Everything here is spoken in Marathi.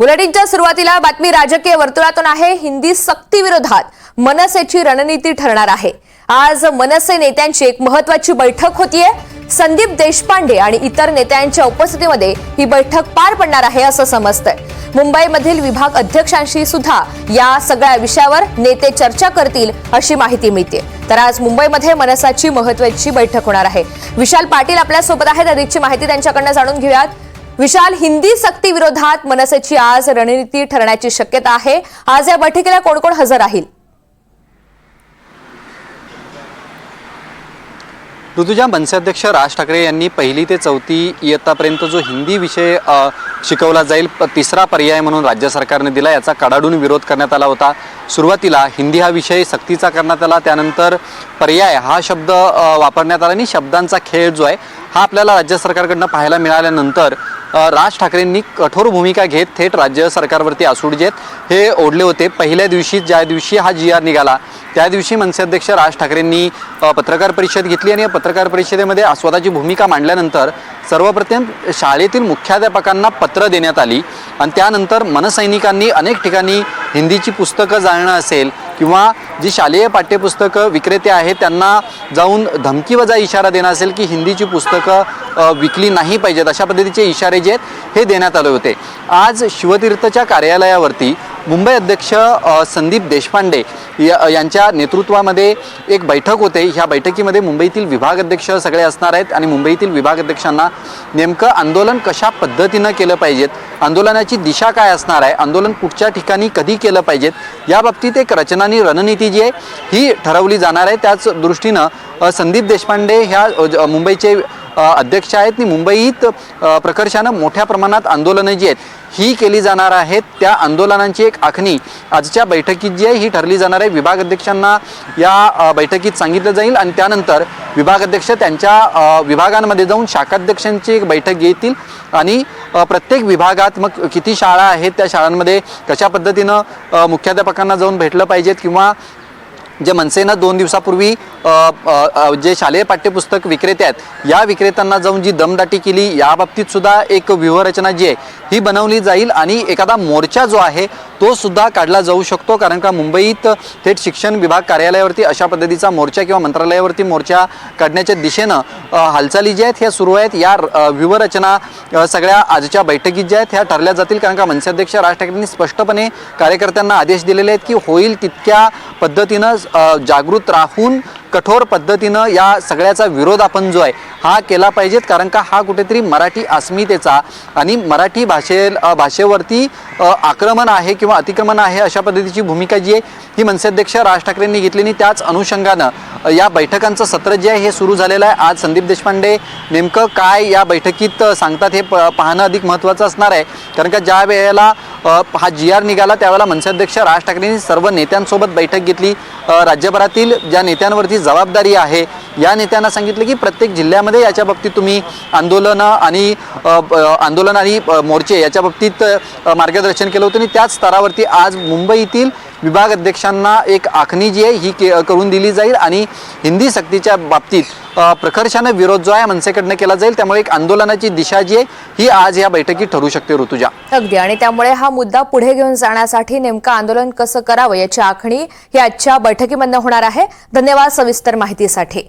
बुलेटिनच्या सुरुवातीला बातमी राजकीय वर्तुळातून आहे. हिंदी सक्ती विरोधात मनसेची रणनीती ठरणार आहे. आज मनसे नेत्यांची एक महत्वाची बैठक होतीये. संदीप देशपांडे आणि इतर नेत्यांच्या उपस्थितीमध्ये ही बैठक पार पडणार आहे असं समजतंय. मुंबईमधील विभाग अध्यक्षांशी सुद्धा या सगळ्या विषयावर नेते चर्चा करतील अशी माहिती मिळते तर आज मुंबईमध्ये मनसाची महत्वाची बैठक होणार आहे. विशाल पाटील आपल्यासोबत आहेत. अधिकची माहिती त्यांच्याकडनं जाणून घेऊयात. विशाल हिंदी सक्ती विरोधात मनसेची आज रणनीती ठरण्याची शक्यता आहे. आज या बैठकीला कोण कोण हजर राहील? ऋतुजा मनसे अध्यक्ष राज ठाकरे यांनी पहिली ते चौथी इयत्तापर्यंत जो हिंदी विषय शिकवला जाईल तिसरा पर्याय म्हणून राज्य सरकारने दिला याचा कडाडून विरोध करण्यात आला होता. सुरुवातीला हिंदी हा विषय सक्तीचा करण्यात आला त्यानंतर पर्याय हा शब्द वापरण्यात आला आणि शब्दांचा खेळ जो आहे हा आपल्याला राज्य सरकारकडनं पाहायला मिळाल्यानंतर राज ठाकरेंनी कठोर भूमिका घेत थेट राज्य सरकारवरती आसूडजेत हे ओढले होते. पहिल्या दिवशी ज्या दिवशी हा जी आर निघाला त्या दिवशी मनसे अध्यक्ष राज ठाकरेंनी पत्रकार परिषद घेतली आणि या पत्रकार परिषदेमध्ये स्वतःची भूमिका मांडल्यानंतर सर्वप्रथम शाळेतील मुख्याध्यापकांना पत्र देण्यात आली. आणि त्यानंतर मनसैनिकांनी अनेक ठिकाणी हिंदीची पुस्तकं जाळणं असेल किंवा जी शालेय पाठ्यपुस्तकं विक्रेते आहेत त्यांना जाऊन धमकीवजा इशारा देणं असेल की हिंदीची पुस्तकं विकली नाही पाहिजेत अशा पद्धतीचे इशारे जे आहेत हे देण्यात आले होते. आज शिवतीर्थच्या कार्यालयावरती मुंबई अध्यक्ष संदीप देशपांडे या- यांच्या नेतृत्वामध्ये एक बैठक होते. ह्या बैठकीमध्ये मुंबईतील विभाग अध्यक्ष सगळे असणार आहेत आणि मुंबईतील विभाग अध्यक्षांना नेमकं आंदोलन कशा पद्धतीनं केलं पाहिजेत? आंदोलनाची दिशा काय असणार आहे? आंदोलन कुठच्या ठिकाणी कधी केलं पाहिजेत? या बाबतीत एक रचना आणि रणनीती जी आहे ही ठरवली जाणार आहे. त्याच दृष्टीनं संदीप देशपांडे ह्या ज- मुंबईचे अध्यक्ष आहेत. आणि मुंबईत प्रकर्षानं मोठ्या प्रमाणात आंदोलनं जी आहेत ही केली जाणार आहेत. त्या आंदोलनांची एक आखणी आजच्या बैठकीत जी आहे ही ठरली जाणार आहे. विभाग अध्यक्षांना या बैठकीत सांगितलं जाईल. आणि त्यानंतर विभाग अध्यक्ष त्यांच्या विभागांमध्ये जाऊन शाखाध्यक्षांची एक बैठक घेतील. आणि प्रत्येक विभागात मग किती शाळा आहेत त्या शाळांमध्ये कशा पद्धतीनं मुख्याध्यापकांना जाऊन भेटलं पाहिजेत किंवा जे मनसेनं दोन दिवसापूर्वी जे शालेय पाठ्यपुस्तक विक्रेते आहेत या विक्रेत्यांना जाऊन जी दमदाटी केली याबाबतीत सुद्धा एक व्यूहरचना जी आहे ही बनवली जाईल आणि एखादा मोर्चा जो आहे तो सुद्धा काढला जाऊ शकतो. कारण का मुंबईत थेट शिक्षण विभाग कार्यालयावरती अशा पद्धतीचा मोर्चा किंवा मंत्रालयावरती मोर्चा काढण्याच्या दिशेनं हालचाली ज्या आहेत ह्या सुरू आहेत. या व्यूहरचना सगळ्या आजच्या बैठकीत ज्या आहेत ह्या ठरल्या जातील. कारण का मनसे अध्यक्ष राज ठाकरेंनी स्पष्टपणे कार्यकर्त्यांना आदेश दिलेले आहेत की होईल तितक्या पद्धतीनं जागृत राहून कठोर पद्धतीनं या सगळ्याचा विरोध आपण जो आहे हा केला पाहिजेत कारण का हा कुठेतरी मराठी अस्मितेचा आणि मराठी भाषे भाषेवरती आक्रमण आहे किंवा अतिक्रमण आहे अशा पद्धतीची भूमिका जी आहे ही मनसे अध्यक्ष राज ठाकरेंनी घेतली आणि त्याच अनुषंगानं या बैठकांचं सत्र जे आहे हे सुरू झालेलं आहे. आज संदीप देशपांडे नेमकं काय या बैठकीत सांगतात हे प पाहणं अधिक महत्त्वाचं असणार आहे. कारण का ज्या वेळेला हा जी आर निघाला त्यावेळेला मनसे अध्यक्ष राज ठाकरेंनी सर्व नेत्यांसोबत बैठक घेतली. राज्यभरातील ज्या नेत्यांवरती जबाबदारी आहे या नेत्यांना सांगितलं की प्रत्येक जिल्ह्यामध्ये याच्या बाबतीत तुम्ही आंदोलनं आणि आंदोलन आणि मोर्चे याच्या बाबतीत मार्गदर्शन केलं होतं आणि त्याच स्तरावरती आज मुंबईतील विभाग अध्यक्षांना एक आखणी जी आहे ही के करून दिली जाईल आणि हिंदी सक्तीच्या बाबतीत प्रखर्षानं विरोध जो आहे मनसेकडनं केला जाईल. त्यामुळे एक आंदोलनाची दिशा जी आहे ही आज या बैठकीत ठरू शकते ऋतुजा. अगदी. आणि त्यामुळे हा मुद्दा पुढे घेऊन जाण्यासाठी नेमकं आंदोलन कसं करावं याची आखणी ही आजच्या बैठकीमधनं होणार आहे. धन्यवाद सविस्तर माहितीसाठी.